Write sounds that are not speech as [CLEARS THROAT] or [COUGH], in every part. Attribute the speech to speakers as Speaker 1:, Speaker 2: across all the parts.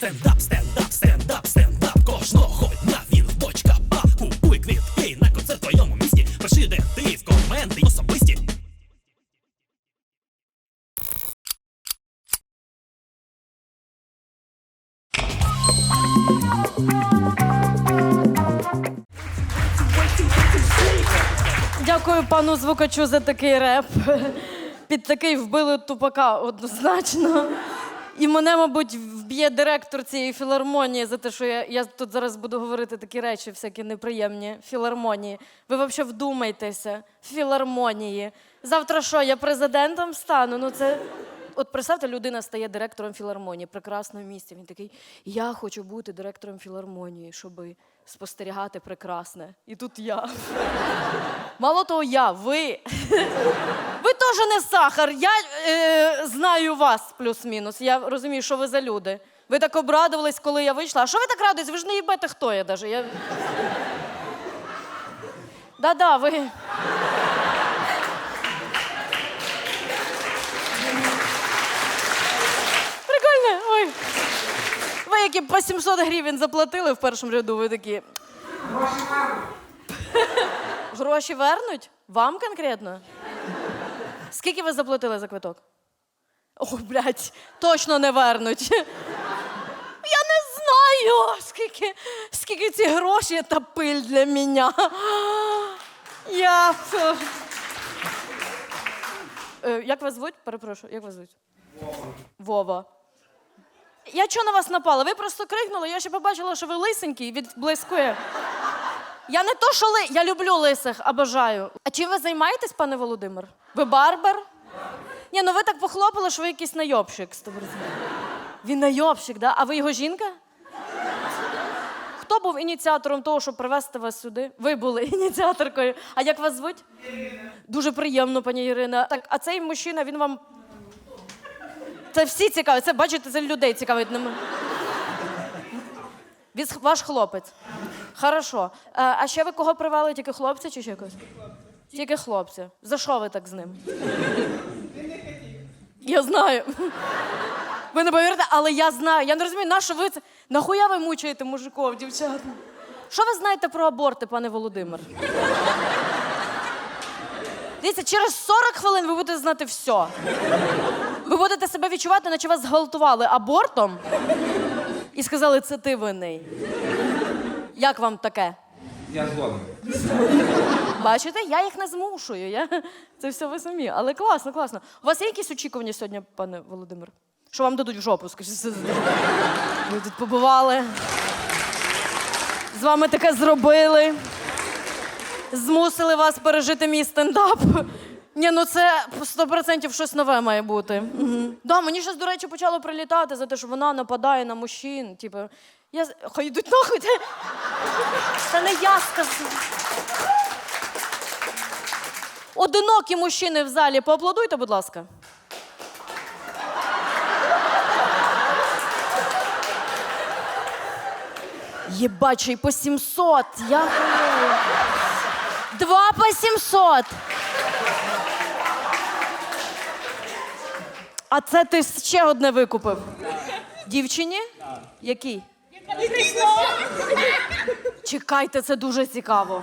Speaker 1: Стендап, стендап, стендап, стендап кожного дня він в точка А Купуй квітки на концерт в твоєму місті Пиши, де ти в коменти особисті
Speaker 2: Дякую пану звукачу за такий реп. Під такий вбили тупака однозначно. І мене, мабуть, вб'є директор цієї філармонії за те, що я, я тут зараз буду говорити такі речі, всякі неприємні. Філармонії. Ви взагалі вдумайтеся. Філармонії. Завтра що, я президентом стану? Ну це. От представте, людина стає директором філармонії, прекрасне місце. Він такий: я хочу бути директором філармонії, щоб спостерігати прекрасне. І тут я. Мало того, я, ви. [LAUGHS] Ви теж не сахар. Я е, знаю вас плюс-мінус. Я розумію, що ви за люди. Ви так обрадувались, коли я вийшла. А що ви так радуєтесь? Ви ж не їбете, хто я даже. Я... Да-да, ви. Прикольно. Ой. Ви які по 700 гривень заплатили в першому ряду, ви такі. Гроші вернуть? Вам конкретно? Скільки ви заплатили за квиток? О, блядь, точно не вернуть. Я не знаю, скільки, скільки ці гроші та пиль для мене. Я. Е, Як вас звуть? Перепрошую, як вас звуть? Вова. Вова. Я чого на вас напала? Ви просто крикнули, я ще побачила, що ви лисенький відблискує. Я не то, що ли... я люблю лисих, обожаю. А чим ви займаєтесь, пане Володимир? Ви барбер? Ні, ну ви так похлопали, що ви якийсь найобщик. з тобою розмовляю. Він найобщик, да? А ви його жінка? Хто був ініціатором того, щоб привезти вас сюди? Ви були [LAUGHS] ініціаторкою. А як вас звуть? Дуже приємно, пані Ірина. Так, а цей мужчина, він вам. Це всі цікаві. Це бачите, це людей цікавить. ваш хлопець. Хорошо. Е, а ще ви кого привели? Тільки хлопця чи ще когось? Тільки хлопця. За що ви так з ним? Я знаю. Ви не повірите, але я знаю. Я не розумію, на що ви це. Нахуя ви мучаєте мужиків, дівчат? Що ви знаєте про аборти, пане Володимир? Дивіться, через 40 хвилин ви будете знати все. Ви будете себе відчувати, наче вас зґвалтували абортом і сказали, це ти винний. Як вам таке?
Speaker 3: Я згоден.
Speaker 2: Бачите, я їх не змушую. Я... Це все ви самі. Але класно, класно. У вас є якісь очікування сьогодні, пане Володимир? Що вам дадуть в жопу? Скажіть. Ви тут побували. З вами таке зробили. Змусили вас пережити мій стендап. Ні, ну це 100% щось нове має бути. Угу. Да, мені щось, до речі, почало прилітати за те, що вона нападає на мужчин. Типу, я... Хай йдуть нахуй. Це, це не я сказала. Одинокі мужчини в залі, поаплодуйте, будь ласка. Єбачий по 700. Я хуєю. Два по 700. А це ти ще одне викупив? Дівчині? Який? Чекайте, це дуже цікаво.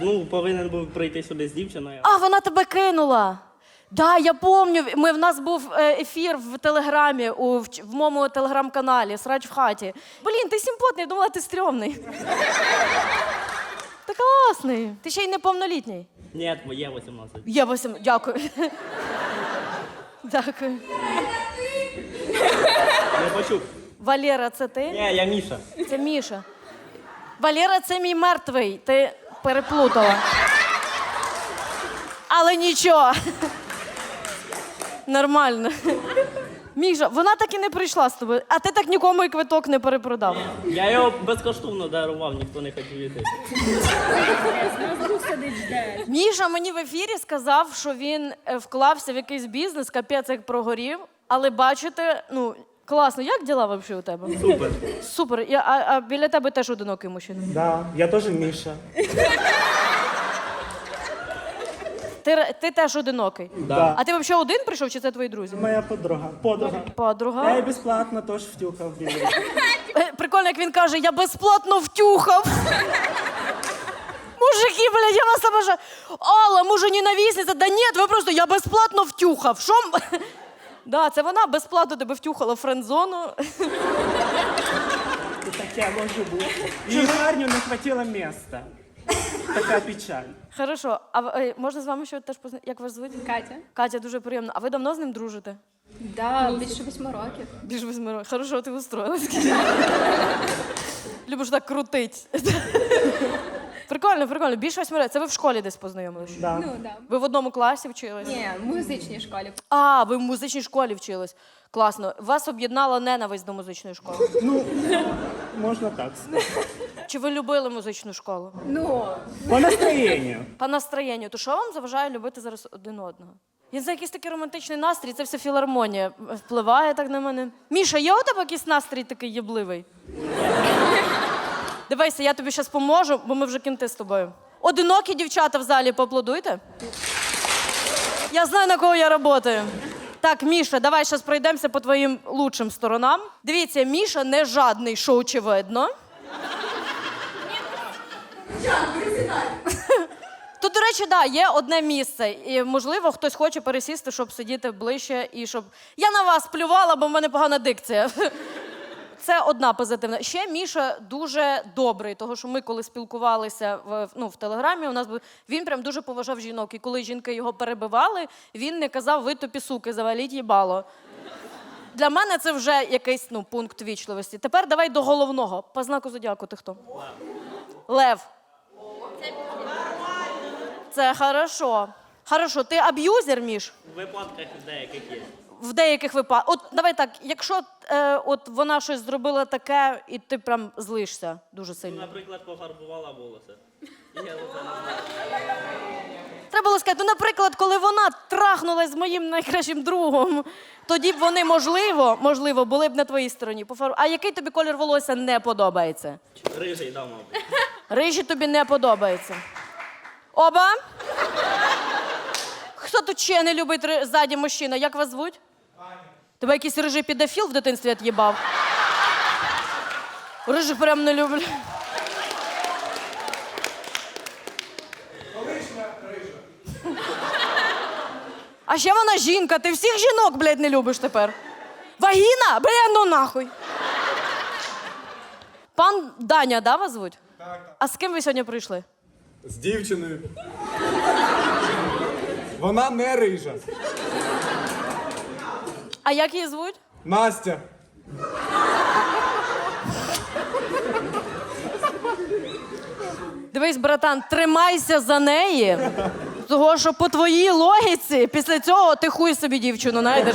Speaker 4: Ну, повинен був прийти сюди з дівчиною.
Speaker 2: А, вона тебе кинула. Да, я пам'ятаю. Ми, в нас був е, ефір в Телеграмі, у, в, в моєму телеграм-каналі Срач в хаті. Блін, ти симпотний, думала, ти стрьомний. Ти класний. Ти ще й неповнолітній.
Speaker 4: Ні, є 18.
Speaker 2: Є восім. Дякую. Дякую.
Speaker 4: Не почув.
Speaker 2: Валера, це ти?
Speaker 4: Ні, я Міша.
Speaker 2: Це Міша. Валера, це мій мертвий. Ти переплутала. Але нічого. Нормально. Міша, вона так і не прийшла з тобою, а ти так нікому і квиток не перепродав.
Speaker 4: Я його безкоштовно дарував, ніхто не хотів іти.
Speaker 2: Міша мені в ефірі сказав, що він е, вклався в якийсь бізнес, капець як прогорів. Але бачите, ну класно, як діла взагалі у тебе?
Speaker 4: Супер.
Speaker 2: Супер. Я, а, а біля тебе теж одинокий мужчина.
Speaker 5: Да, я теж Міша.
Speaker 2: Ти, ре- ти теж одинокий.
Speaker 4: Да.
Speaker 2: А ти взагалі один прийшов, чи це твої друзі?
Speaker 3: Моя подруга. Подруга. Я
Speaker 2: Подруга.
Speaker 3: її безплатно теж втюхав білий.
Speaker 2: Е, Прикольно, як він каже, я безплатно втюхав. Мужики, блядь, я вас обожаю. Алла, може, ненависниця? Да ні, ви просто я безплатно втюхав. Що? м- Да, це вона безплатно тебе втюхала в френдзону.
Speaker 3: І таке може бути. Їй гарню не хватило міста. Така печаль.
Speaker 2: Хорошо, а в- е, можна з вами ще теж позна... Як вас звуть?
Speaker 5: Катя.
Speaker 2: Катя, дуже приємно. А ви давно з ним дружите?
Speaker 5: Да, більше восьми років.
Speaker 2: Більш восьми років. Хорошо, ти устроїлась. Любиш так крутить. Прикольно, прикольно. Більше восьми років. Це ви в школі десь познайомилися?
Speaker 3: Да.
Speaker 5: Ну да.
Speaker 2: Ви в одному класі вчились?
Speaker 5: Ні, в музичній школі.
Speaker 2: А, ви в музичній школі вчились. Класно. Вас об'єднала ненависть до музичної школи.
Speaker 3: Ну, можна так сказати.
Speaker 2: Чи ви любили музичну школу?
Speaker 5: Ну,
Speaker 3: По настроєнню.
Speaker 2: По настроєнню. То що вам заважає любити зараз один одного? Я знаю, якийсь такий романтичний настрій, це все філармонія впливає так на мене. Міша, є у тебе якийсь настрій такий єбливий? Дивися, я тобі зараз поможу, бо ми вже кінти з тобою. Одинокі дівчата в залі поаплодуйте. Я знаю, на кого я працюю. Так, Міша, давай зараз пройдемося по твоїм лучшим сторонам. Дивіться, Міша не жадний, що очевидно. Тут, до речі, да, є одне місце. І, можливо, хтось хоче пересісти, щоб сидіти ближче і щоб. Я на вас плювала, бо в мене погана дикція. Це одна позитивна. Ще Міша дуже добрий, тому що ми, коли спілкувалися в, ну, в телеграмі, у нас був він прям дуже поважав жінок. І коли жінки його перебивали, він не казав ви тупі суки, заваліть їбало. Для мене це вже якийсь ну, пункт вічливості. Тепер давай до головного. По знаку зодіаку ти хто? Лев. Це хорошо. Хорошо, ти аб'юзер, Міш?
Speaker 4: В випадках деяких є.
Speaker 2: В деяких випадках. От давай так, якщо е, от вона щось зробила таке, і ти прям злишся дуже сильно.
Speaker 4: Наприклад, пофарбувала волоси. І я за [LAUGHS] це не знаю.
Speaker 2: Треба було сказати, ну, наприклад, коли вона трахнулась з моїм найкращим другом, тоді б вони, можливо, можливо, були б на твоїй стороні. Пофар- А який тобі колір волосся не подобається?
Speaker 4: Рижий дав, мабуть.
Speaker 2: Рижі тобі не подобається. Оба. Хто тут ще не любить ри- ззаді мужчина? Як вас звуть? Тебе якийсь рижий підофіл в дитинстві від'їбав? Рижих прям не люблю. А ще вона жінка, ти всіх жінок, блядь, не любиш тепер. Вагіна? Бля, ну нахуй. Пан Даня, да, вас звуть? Так. А з ким ви сьогодні прийшли?
Speaker 6: З дівчиною. Вона не рижа.
Speaker 2: А як її звуть?
Speaker 6: Настя.
Speaker 2: Дивись, братан, тримайся за неї. Того, що по твоїй логіці після цього ти хуй собі дівчину знайдеш.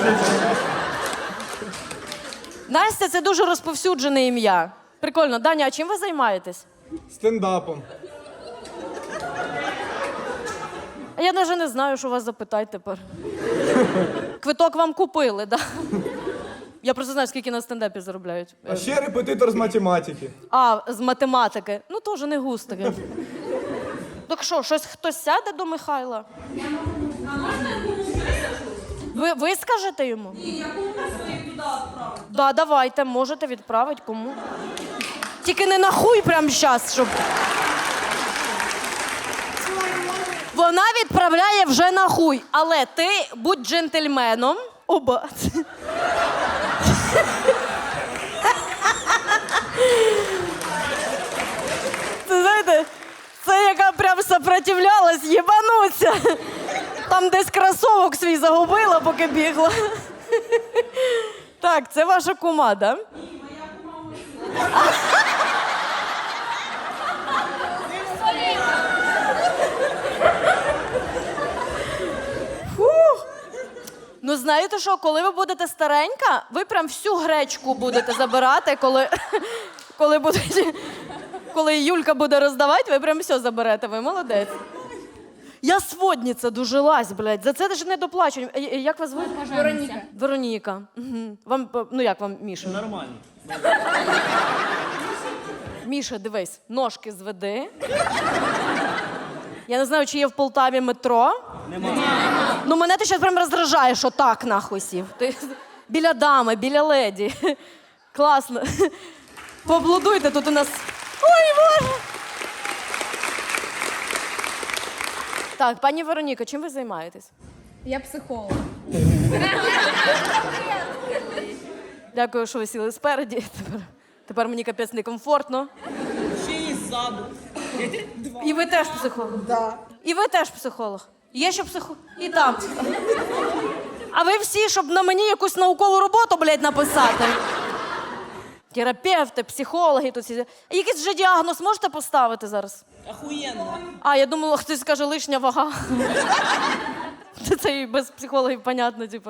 Speaker 2: Настя це дуже розповсюджене ім'я. Прикольно. Даня, а чим ви займаєтесь?
Speaker 6: Стендапом.
Speaker 2: А я навіть не знаю, що вас запитати тепер. [LAUGHS] Квиток вам купили, так? Да? Я просто знаю, скільки на стендапі заробляють.
Speaker 6: А ще репетитор з математики.
Speaker 2: А, з математики. Ну, теж не густики. Так що, щось хтось сяде до Михайла? Ви, ви скажете йому? Ні, я кому своїх туди відправити. Да, давайте, можете відправити кому. Тільки не нахуй прямо зараз, щоб. Вона відправляє вже нахуй, але ти будь джентльменом. Оба. Це знаєте, це яка прям сопротивлялась, єбануться. Там десь кросовок свій загубила, поки бігла. Так, це ваша кума, да? Фух. Ну, знаєте що, коли ви будете старенька, ви прям всю гречку будете забирати, коли, [LAUGHS] коли, будуть, коли Юлька буде роздавати, ви прям все заберете. Ви молодець. Я сводниця дожилась, блядь. За це даже не доплачую. Е, е, Як вас звуть?
Speaker 5: Вероніка.
Speaker 2: Вероніка. Угу. Вам, е, ну як вам, Міша?
Speaker 4: Нормально.
Speaker 2: Міша, дивись, ножки зведи. Я не знаю, чи є в Полтаві метро.
Speaker 4: Нема.
Speaker 2: Ну, мене ти зараз прям роздражаєш, що так нахуй сів. Ти біля дами, біля леді. Класно. Поблудуйте тут у нас. Ой, Боже! Так, пані Вероніка, чим ви займаєтесь?
Speaker 5: Я психолог.
Speaker 2: Дякую, що ви сіли спереді. Тепер, тепер мені капець некомфортно.
Speaker 7: Ще і ззаду.
Speaker 2: І ви теж психолог?
Speaker 7: Да.
Speaker 2: І ви теж психолог. Є ще психолог? І там. А ви всі, щоб на мені якусь наукову роботу, блядь, написати. Терапевти, психологи тут всі. А Якийсь вже діагноз можете поставити зараз?
Speaker 7: Охуєнно.
Speaker 2: А, я думала, хтось скаже лишня вага. Це- Це і без психологів, понятно, типу.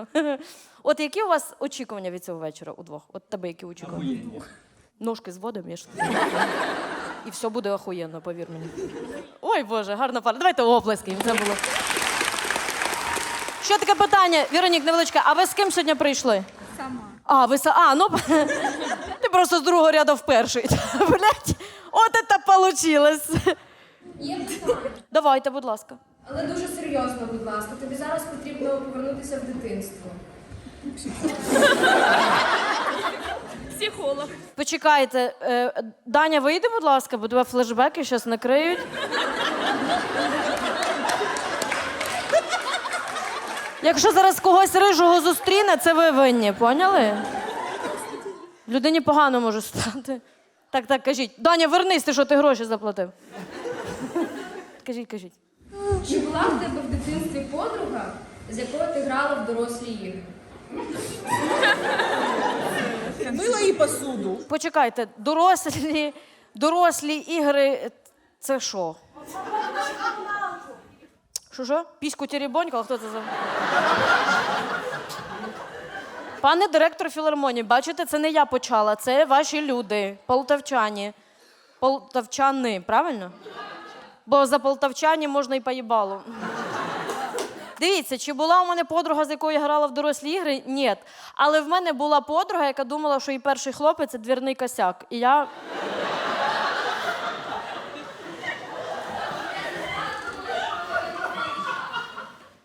Speaker 2: От які у вас очікування від цього вечора удвох? От тебе які очікування? Ножки зводимо, я ж. І все буде охуєнно, повір мені. Ой, Боже, гарна пара. Давайте оплески. Це було. Що таке питання? Віронік, невеличке, а ви з ким сьогодні прийшли?
Speaker 5: Сама.
Speaker 2: А, ви са. А, ну ти просто з другого ряду в перший. [LAUGHS] Блять, от це получилось.
Speaker 8: Є питання,
Speaker 2: Давайте, будь ласка.
Speaker 8: але дуже серйозно, будь ласка. Тобі зараз потрібно повернутися в дитинство.
Speaker 5: Психолог.
Speaker 2: Почекайте, е, Даня, вийди, будь ласка, бо тебе флешбеки зараз накриють. Якщо зараз когось рижого зустріне, це ви винні, поняли? Людині погано може стати. Так, так, кажіть. Даня, вернись, ти що ти гроші заплатив. Кажіть, кажіть.
Speaker 8: Чи була в тебе в дитинстві подруга, з якою ти грала в дорослі ігри?
Speaker 7: Мила їй посуду.
Speaker 2: Почекайте, дорослі, дорослі ігри це що? Що що? Піську теребонькала? Хто це за? Пане директор філармонії, бачите, це не я почала, це ваші люди, полтавчані. Полтавчани, правильно? Бо за полтавчані можна і поїбалу. Дивіться, чи була у мене подруга, з якою я грала в дорослі ігри? Ні. Але в мене була подруга, яка думала, що її перший хлопець це двірний косяк. І я.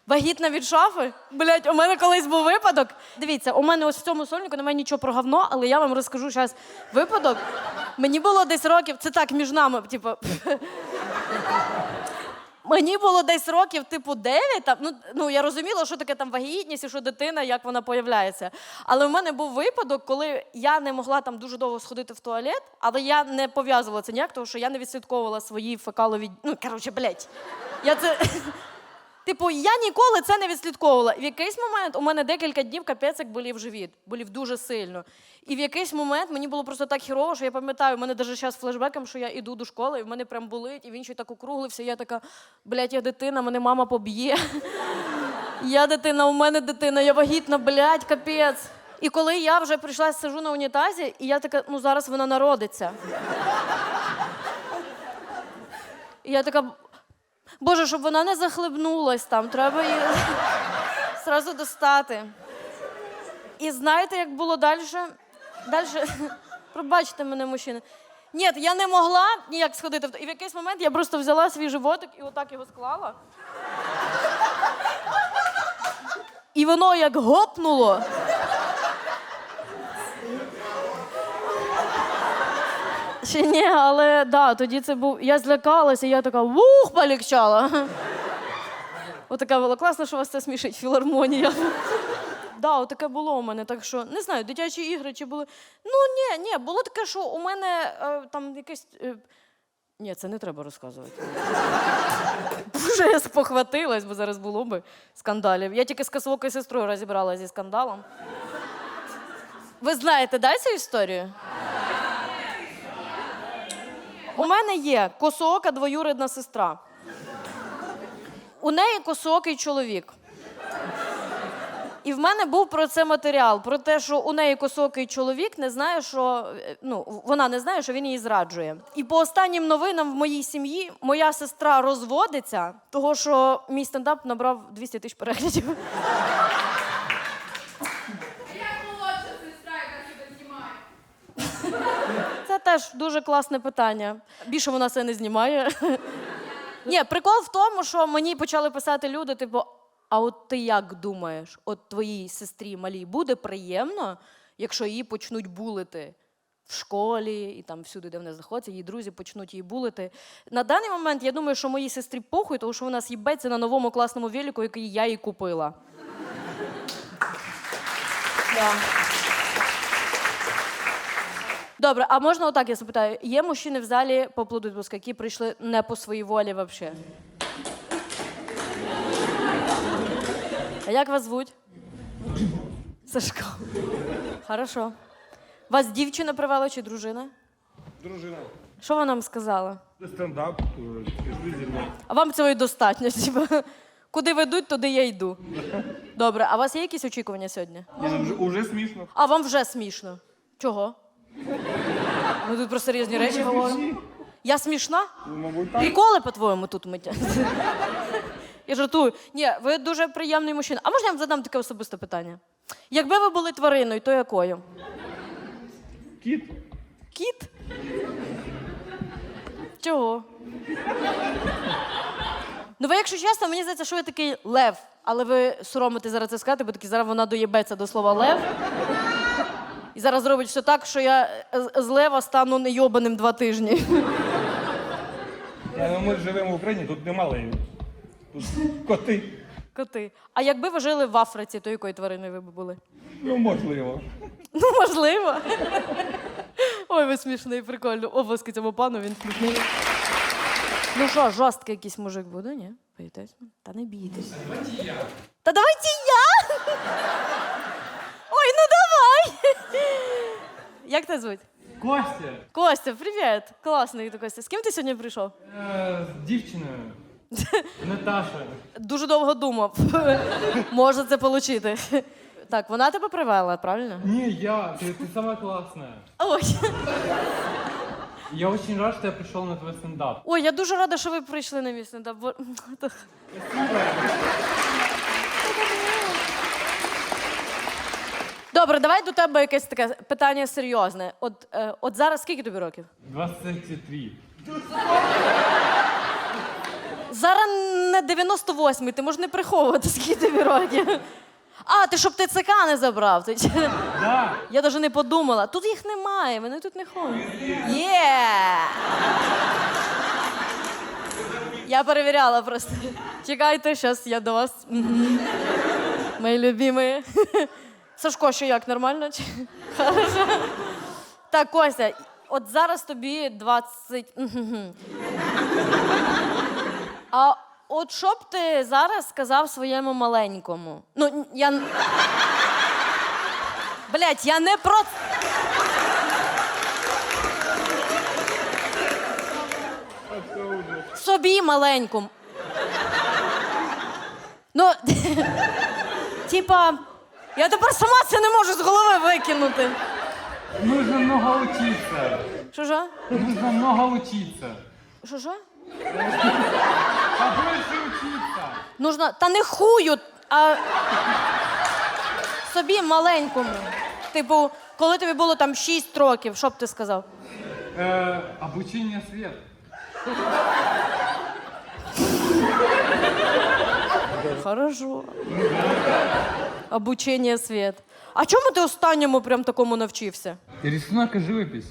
Speaker 2: Вагітна від шафи? Блять, у мене колись був випадок. Дивіться, у мене ось в цьому сольнику немає нічого про говно, але я вам розкажу зараз випадок. Мені було десь років, це так між нами, типу. Мені було десь років, типу, 9. Там, ну, ну, я розуміла, що таке там вагітність і що дитина, як вона появляється. Але в мене був випадок, коли я не могла там дуже довго сходити в туалет, але я не пов'язувала це ніяк, тому що я не відслідковувала свої фекалові. Ну, коротше, блять. Я це. Типу, я ніколи це не відслідковувала. В якийсь момент у мене декілька днів капець як болів живіт, болів дуже сильно. І в якийсь момент мені було просто так хірово, що я пам'ятаю, у мене навіть зараз флешбеком, що я іду до школи, і в мене прям болить, і він ще так округлився. Я така, блядь, я дитина, мене мама поб'є. [LAUGHS] Я дитина, у мене дитина, я вагітна, блядь, капець. І коли я вже прийшла, сижу на унітазі, і я така, ну зараз вона народиться. І я така, Боже, щоб вона не захлебнулась там, треба її [LAUGHS] зразу достати. І знаєте, як було далі? Далі, [LAUGHS] пробачте мене, мужчина. Ні, я не могла ніяк сходити. І в якийсь момент я просто взяла свій животик і отак його склала. І воно як гопнуло. Ще ні, але да, тоді це був. Я злякалася, я така вух, полегчала. [LAUGHS] Отака була класно, що вас це смішить, філармонія. [LAUGHS] Да, отаке було у мене. Так що не знаю, дитячі ігри чи були. Ну ні, ні, було таке, що у мене е, там якесь. Е... Ні, це не треба розказувати. [LAUGHS] Вже я спохватилась, бо зараз було би скандалів. Я тільки з косовокою сестрою розібралася зі скандалом. Ви знаєте, да, цю історію? У мене є косоока двоюрідна сестра. У неї косоокий чоловік. І в мене був про це матеріал, про те, що у неї косокий чоловік не знає, що ну, вона не знає, що він її зраджує. І по останнім новинам в моїй сім'ї моя сестра розводиться, того що мій стендап набрав 200 тисяч переглядів. Теж дуже класне питання. Більше вона це не знімає. [LAUGHS] Ні, прикол в тому, що мені почали писати люди, типу, а от ти як думаєш, от твоїй сестрі малій буде приємно, якщо її почнуть булити в школі і там всюди, де вони знаходяться, її друзі почнуть її булити. На даний момент я думаю, що моїй сестрі похуй, тому що вона їбеться на новому класному велику, який я їй купила. Да. Добре, а можна отак я запитаю? Є мужчини в залі, поаплодують, будь ласка, які прийшли не по своїй волі взагалі? А як вас звуть? Сашко. Хорошо. Вас дівчина привела чи дружина?
Speaker 6: Дружина.
Speaker 2: Що вона вам сказала?
Speaker 6: Стендап. Пішли зі мною.
Speaker 2: А вам цього і достатньо. Типу, куди ведуть, туди я йду. Добре, а у вас є якісь очікування сьогодні?
Speaker 6: Ні, вже, уже смішно.
Speaker 2: А вам вже смішно. Чого? Ми тут про серйозні речі говоримо. Я смішна?
Speaker 6: Ну, мабуть, так.
Speaker 2: Приколи, по-твоєму, тут миття. Я жартую. Ні, ви дуже приємний мужчина. А можна я вам задам таке особисте питання? Якби ви були твариною, то якою?
Speaker 6: Кіт.
Speaker 2: Кіт? Чого? Ну, ви, якщо чесно, мені здається, що ви такий лев, але ви соромите зараз це сказати, бо такі зараз вона доєбеться до слова лев. І зараз зробить все так, що я з- з лева стану нейобаним два тижні.
Speaker 6: Ну, ми живемо в Україні, тут нема левів. Тут коти.
Speaker 2: Коти. А якби ви жили в Африці, то якою твариною ви б були?
Speaker 6: Ну, можливо.
Speaker 2: Ну, можливо. Ой, ви смішний, прикольно. Обласки цьому пану, він смішний. Ну що, жорсткий якийсь мужик буде, ні? Боїтесь? Та не бійтесь. Та давайте я! [LAUGHS] Як тебе звуть?
Speaker 9: Костя,
Speaker 2: Костя, привіт! Класний ти Костя. З ким ти сьогодні прийшов?
Speaker 9: е, з дівчиною. [LAUGHS] Наташа.
Speaker 2: Дуже довго думав. [LAUGHS] Може це отримати. Так, вона тебе привела, правильно?
Speaker 9: Не, я, ты, ты самая классная.
Speaker 2: Ой.
Speaker 9: Я очень рад, что я пришел на твой стендап.
Speaker 2: Ой, я дуже рада, що ви прийшли на мій стендап. бо- Добре, давай до тебе якесь таке питання серйозне. От, е, от зараз скільки тобі років?
Speaker 9: 23.
Speaker 2: Зараз не 98-й, ти можеш не приховувати, скільки тобі років. А, ти щоб ти ЦК не забрав. Ти...
Speaker 9: Да.
Speaker 2: Я навіть не подумала. Тут їх немає, вони тут не ходять. Є! Я перевіряла просто. Чекайте, зараз я до вас. Мгм. Мої любимі. Сашко, що як, нормально? Так, Костя, от зараз тобі 20. Мгм. А от що б ти зараз сказав своєму маленькому? Ну, я. Блять, я не про. Собі маленькому. Ну, [LAUGHS] типа, я тепер сама це не можу з голови викинути.
Speaker 9: Нужно много учиться.
Speaker 2: Що що?
Speaker 9: Нужно много учиться.
Speaker 2: Що що?
Speaker 9: Побольше учиться.
Speaker 2: Нужно. Та не хую, а собі маленькому. Типу, коли тобі було там 6 років, що б ти сказав?
Speaker 9: Э, обучение свет.
Speaker 2: Хорошо. Обучення світ. А чому ти останньому прям такому навчився?
Speaker 9: Рисунок и живопись.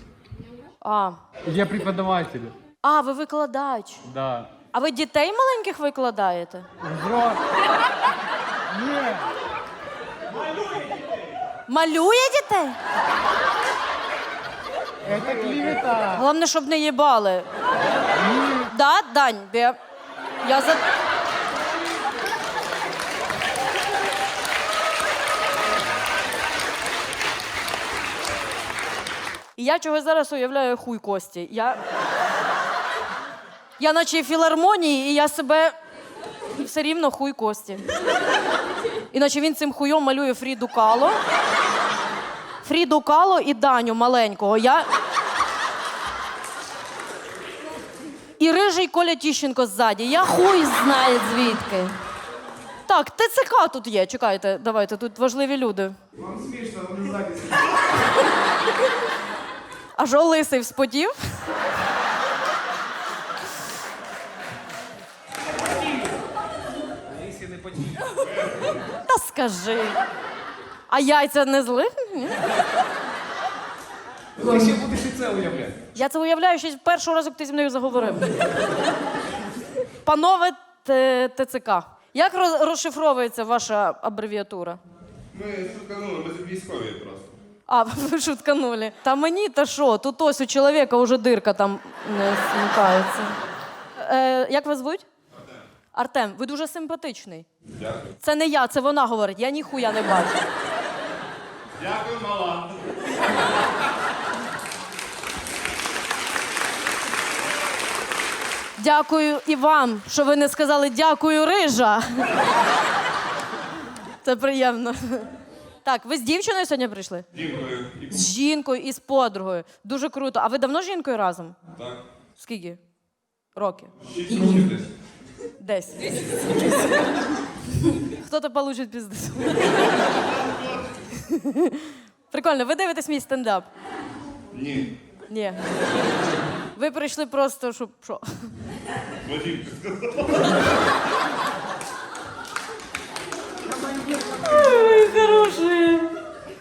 Speaker 2: А,
Speaker 9: Я преподаватель.
Speaker 2: а ви викладач.
Speaker 9: Да.
Speaker 2: А ви дітей маленьких викладаєте?
Speaker 9: Взро... Не,
Speaker 2: Малює дітей?
Speaker 9: это клевета.
Speaker 2: Головне, щоб не їбали. Да, Дань, бе. Я за. І я чого зараз уявляю хуй Кості. Я. Я наче в філармонії, і я себе все рівно хуй Кості. Іначе він цим хуйом малює Фріду Кало. Фріду Кало і Даню маленького. Я... І рижий Коля Тіщенко ззаді. Я хуй знає звідки. Так, ТЦК тут є. Чекайте, давайте, тут важливі люди.
Speaker 6: Вам смішно, вони ззаді
Speaker 2: А що лисий вспотів? Та скажи. А яйця не зли? Ні?
Speaker 6: Ти ще будеш і це уявляти.
Speaker 2: Я це уявляю ще з першого разу, як ти зі мною заговорив. Панове Т- ТЦК. Як роз- розшифровується ваша абревіатура?
Speaker 10: Ми шутканули, ми військові просто.
Speaker 2: А, [LAUGHS] ви шутканули. Та мені та що? Тут ось у чоловіка вже дирка там не смикається. Е, як вас звуть? Артем. Артем, ви дуже симпатичний.
Speaker 10: Дякую.
Speaker 2: Це не я, це вона говорить. Я ніхуя не бачу.
Speaker 10: Дякую, мала.
Speaker 2: Дякую і вам, що ви не сказали дякую, рижа. Це приємно. Так, ви з дівчиною сьогодні прийшли?
Speaker 10: Дякую.
Speaker 2: З жінкою і з подругою. Дуже круто. А ви давно з жінкою разом?
Speaker 10: так.
Speaker 2: Скільки? Років?
Speaker 10: Шість років десь.
Speaker 2: Десь. Хто-то получить пізди. Прикольно, ви дивитесь мій стендап?
Speaker 10: Ні.
Speaker 2: Ні. Ви прийшли просто, щоб що?
Speaker 10: Вадим, сказав.
Speaker 2: Хороший.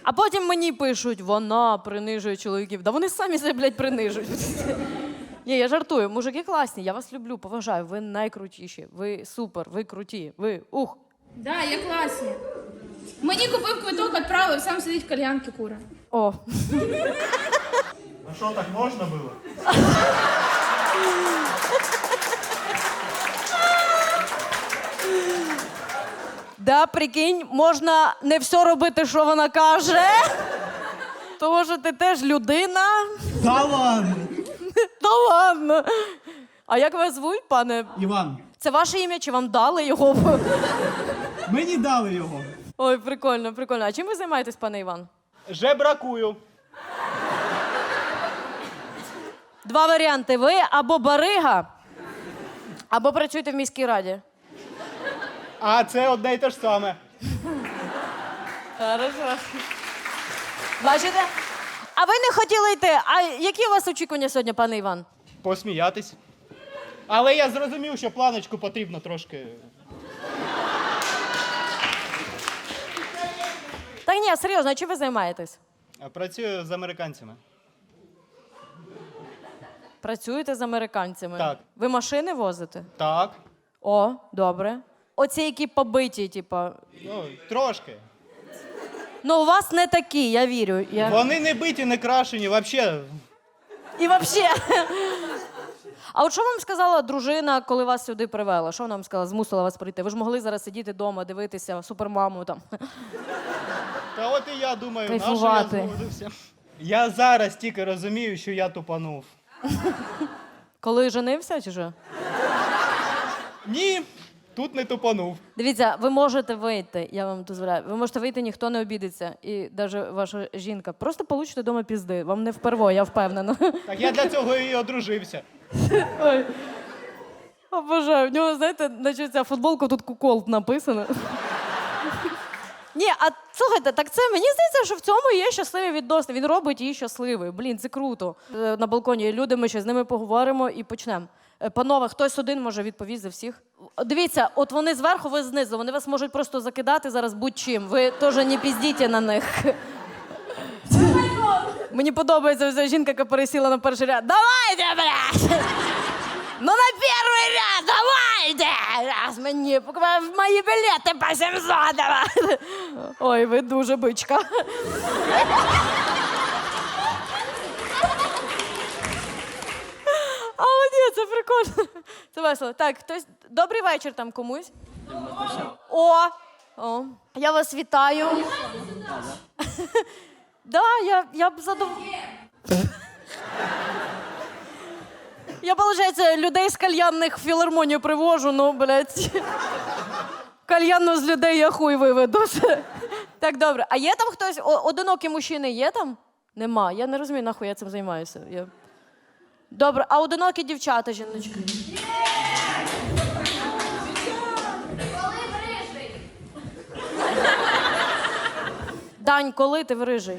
Speaker 2: А потім мені пишуть, вона принижує чоловіків. Да вони самі себе, блядь, принижують. Ні, я жартую. Мужики класні, я вас люблю, поважаю. Ви найкрутіші. Ви супер, ви круті. Ви ух.
Speaker 8: Да, я класні. Мені купив квиток, відправив, сам сидить в кальянки кура.
Speaker 2: О.
Speaker 6: А що, так можна було? [LAUGHS]
Speaker 2: Да, прикинь, можна не все робити, що вона каже. Тому що ти теж людина.
Speaker 3: Да ладно.
Speaker 2: Та ладно. А як вас звуть, пане?
Speaker 3: Іван,
Speaker 2: Це ваше ім'я чи вам дали його?
Speaker 3: мені дали його.
Speaker 2: Ой, прикольно, прикольно. А чим ви займаєтесь, пане Іван?
Speaker 6: Жебракую.
Speaker 2: Два варіанти: ви або барига, або працюєте в міській раді.
Speaker 6: А це одне й те ж саме.
Speaker 2: Хорошо. Бачите? А ви не хотіли йти. А які у вас очікування сьогодні, пане Іван?
Speaker 6: Посміятись. Але я зрозумів, що планочку потрібно трошки.
Speaker 2: Так ні, серйозно, а чим ви займаєтесь?
Speaker 6: Працюю з американцями.
Speaker 2: Працюєте з американцями.
Speaker 6: Так.
Speaker 2: Ви машини возите?
Speaker 6: Так.
Speaker 2: О, добре. Оці, які побиті, типа.
Speaker 6: Ну, трошки.
Speaker 2: Ну, у вас не такі, я вірю. Я...
Speaker 6: Вони не биті, не крашені, взагалі.
Speaker 2: І взагалі. А от що вам сказала дружина, коли вас сюди привела? Що вона вам сказала? Змусила вас прийти? Ви ж могли зараз сидіти вдома, дивитися супермаму там.
Speaker 6: Та от і я думаю, на що я
Speaker 2: Кайфувати.
Speaker 6: згодився. Я зараз тільки розумію, що я тупанув.
Speaker 2: Коли женився, чи що?
Speaker 6: Ні, тут не тупанув.
Speaker 2: Дивіться, ви можете вийти, я вам дозволяю. Ви можете вийти, ніхто не обідеться. І навіть ваша жінка. Просто получите вдома пізди. Вам не вперво, я впевнена.
Speaker 6: Так я для цього і одружився.
Speaker 2: Ой. Обожаю. В нього, знаєте, наче ця футболка тут куколд написано. Ні, а слухайте, так це мені здається, що в цьому є щасливі відносини. Він робить її щасливою. Блін, це круто. Е, На балконі є люди, ми ще з ними поговоримо і почнемо. Е, Панове, хтось один може відповісти за всіх. Дивіться, от вони зверху, ви знизу. Вони вас можуть просто закидати зараз будь-чим. Ви теж не піздіть на них. Мені подобається ця жінка, яка пересіла на перший ряд. Давайте, блядь! Ну на перший ряд, давайте! Раз мені мої білети по 700 давайте. Ой, ви дуже бичка. Але це прикольно. [LAUGHS] Це весело. Так, хтось. Добрий вечір там комусь. О! О, я вас вітаю. [LAUGHS] Да, я, я б задоволена. [LAUGHS] Я, виходить, людей з кальянних філармонію привожу, ну, блядь. Кальянну з людей я хуй виведу. Так, добре. А є там хтось? О, одинокі мужчини є там? Нема. Я не розумію, нахуй я цим займаюся. Я... Добре, а одинокі дівчата, жіночки? Дань, коли ти в рижий?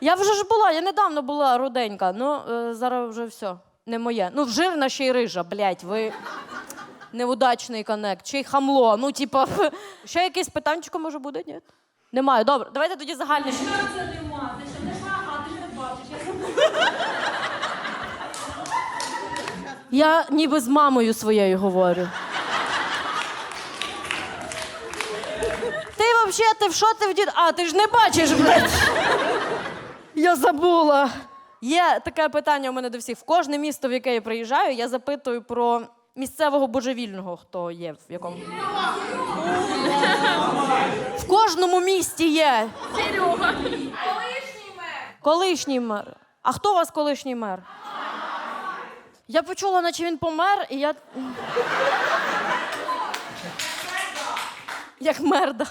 Speaker 2: Я вже ж була, я недавно була руденька, ну е, зараз вже все. Не моє. Ну, жирна ще й рижа, блядь, ви. Неудачний коннект, чи хамло. Ну, типа, [LAUGHS] ще якесь питанчико може буде? Ні? Немає. Добре, давайте тоді загальніше. Я ніби з мамою своєю говорю. Ти взагалі, ти в що ти в дід? А, ти ж не бачиш, блядь. Я забула. Є таке питання у мене до всіх. В кожне місто, в яке я приїжджаю, я запитую про місцевого божевільного, хто є в якому. В кожному місті є.
Speaker 8: Серега. Колишній мер.
Speaker 2: Колишній мер. А хто у вас колишній мер? Я почула, наче він помер, і я. Як мерда.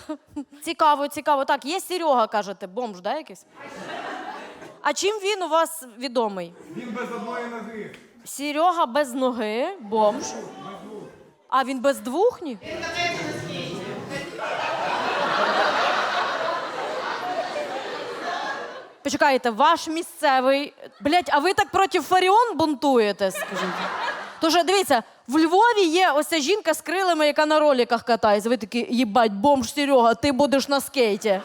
Speaker 2: Цікаво, цікаво. Так, є Серега, кажете, бомж, да, якийсь? А чим він у вас відомий?
Speaker 10: Він без одної ноги.
Speaker 2: Серега без ноги, бомж. А він без двох ніг? Почекайте, ваш місцевий. Блять, а ви так проти Фаріон бунтуєте, скажіть? Тож дивіться, в Львові є ось жінка з крилами, яка на роликах катається. Ви такі, їбать, бомж Серега, ти будеш на скейті.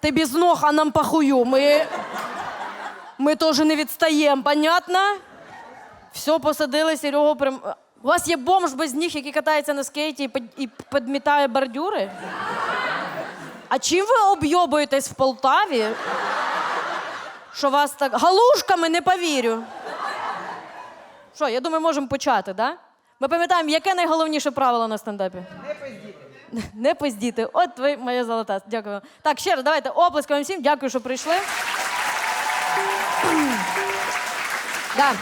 Speaker 2: Ти без ног, а нам похую. Ми, ми теж не відстаємо, понятно? Все, посадили Серегу. Прям... У вас є бомж без ніг, який катається на скейті і підмітає бордюри? А чим ви обйобуєтесь в Полтаві? Що вас так. Галушками не повірю. Що, я думаю, можемо почати, да? Ми пам'ятаємо, яке найголовніше правило на стендапі? Не пиздіти. Не пиздіти. От ви моя золота. Дякую. Так, ще раз, давайте оплески вам всім. Дякую, що прийшли. [CLEARS THROAT] Да.